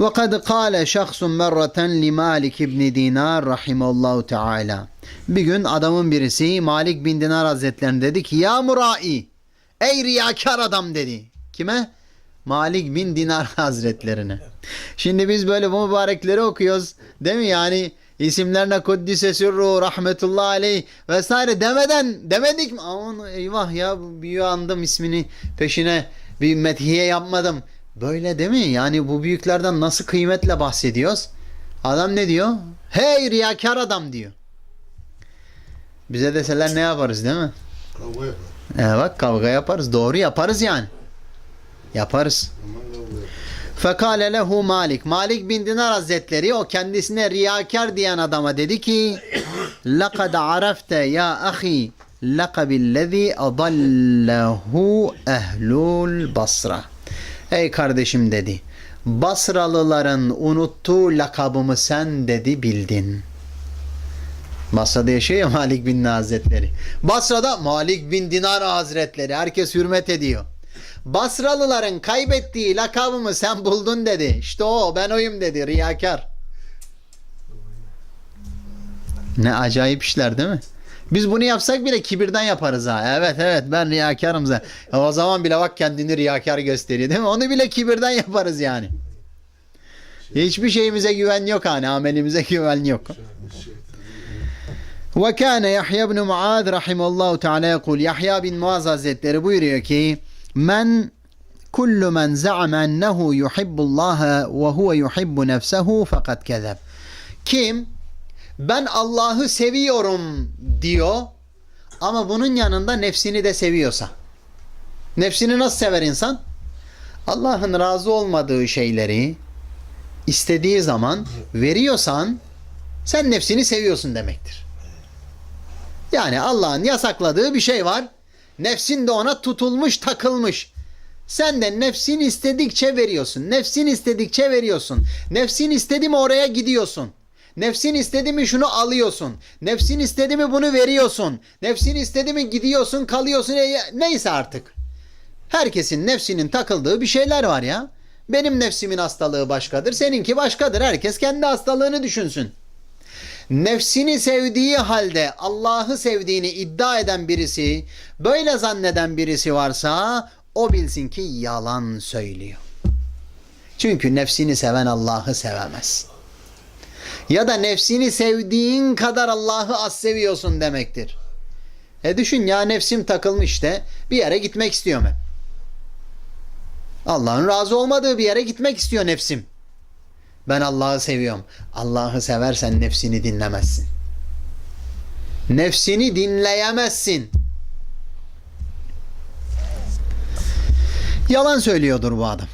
Ve kad kâle şahsun merraten li Malik ibn Dinar rahimallahu teala. Bir gün adamın birisi Malik bin Dinar Hazretlerine dedi ki ya murai ey riyakar adam dedi. Kime? Malik bin Dinar Hazretlerine. Şimdi biz böyle bu mübarekleri okuyoruz değil mi yani? isimlerine kuddise sürru rahmetullahi aleyh vesaire demeden demedik mi? Aman eyvah ya bir andım ismini peşine bir methiye yapmadım. Böyle değil mi? Yani bu büyüklerden nasıl kıymetle bahsediyoruz? Adam ne diyor? Hey riyakar adam diyor. Bize deseler ne yaparız değil mi? Kavga yapar. E bak kavga yaparız. Doğru yaparız yani. Yaparız. Aman kavga yapar. Fekale lehu Malik. Malik bin Dinar Hazretleri o kendisine riyakar diyen adama dedi ki لَقَدْ عَرَفْتَ يَا أَخِي لَقَبِ الَّذ۪ي أَضَلَّهُ اَهْلُ basra. Ey kardeşim dedi. Basralıların unuttuğu lakabımı sen dedi bildin. Basra'da yaşıyor ya Malik bin Hazretleri. Basra'da Malik bin Dinar Hazretleri. Herkes hürmet ediyor. Basralıların kaybettiği lakabımı sen buldun dedi. İşte o ben oyum dedi riyakar. Ne acayip işler değil mi? Biz bunu yapsak bile kibirden yaparız ha. Evet evet ben riyakarım zaten. O zaman bile bak kendini riyakar gösteriyor değil mi? Onu bile kibirden yaparız yani. Hiçbir şeyimize güven yok hani amelimize güven yok. Ve kâne Yahya bin Muaz rahimallahu teala yekul Yahya bin Muaz Hazretleri buyuruyor ki men kullu men za'ama ennehu yuhibbullaha ve huve yuhibbu nefsehu fakat kezeb. Kim ben Allah'ı seviyorum diyor ama bunun yanında nefsini de seviyorsa. Nefsini nasıl sever insan? Allah'ın razı olmadığı şeyleri istediği zaman veriyorsan sen nefsini seviyorsun demektir. Yani Allah'ın yasakladığı bir şey var. Nefsin de ona tutulmuş, takılmış. Sen de nefsin istedikçe veriyorsun. Nefsin istedikçe veriyorsun. Nefsin istedi mi oraya gidiyorsun. Nefsin istedi mi şunu alıyorsun. Nefsin istedi mi bunu veriyorsun. Nefsin istedi mi gidiyorsun, kalıyorsun. E, neyse artık. Herkesin nefsinin takıldığı bir şeyler var ya. Benim nefsimin hastalığı başkadır, seninki başkadır. Herkes kendi hastalığını düşünsün. Nefsini sevdiği halde Allah'ı sevdiğini iddia eden birisi, böyle zanneden birisi varsa o bilsin ki yalan söylüyor. Çünkü nefsini seven Allah'ı sevemez. Ya da nefsini sevdiğin kadar Allah'ı az seviyorsun demektir. E düşün ya nefsim takılmış işte bir yere gitmek istiyorum hep. Allah'ın razı olmadığı bir yere gitmek istiyor nefsim. Ben Allah'ı seviyorum. Allah'ı seversen nefsini dinlemezsin. Nefsini dinleyemezsin. Yalan söylüyordur bu adam.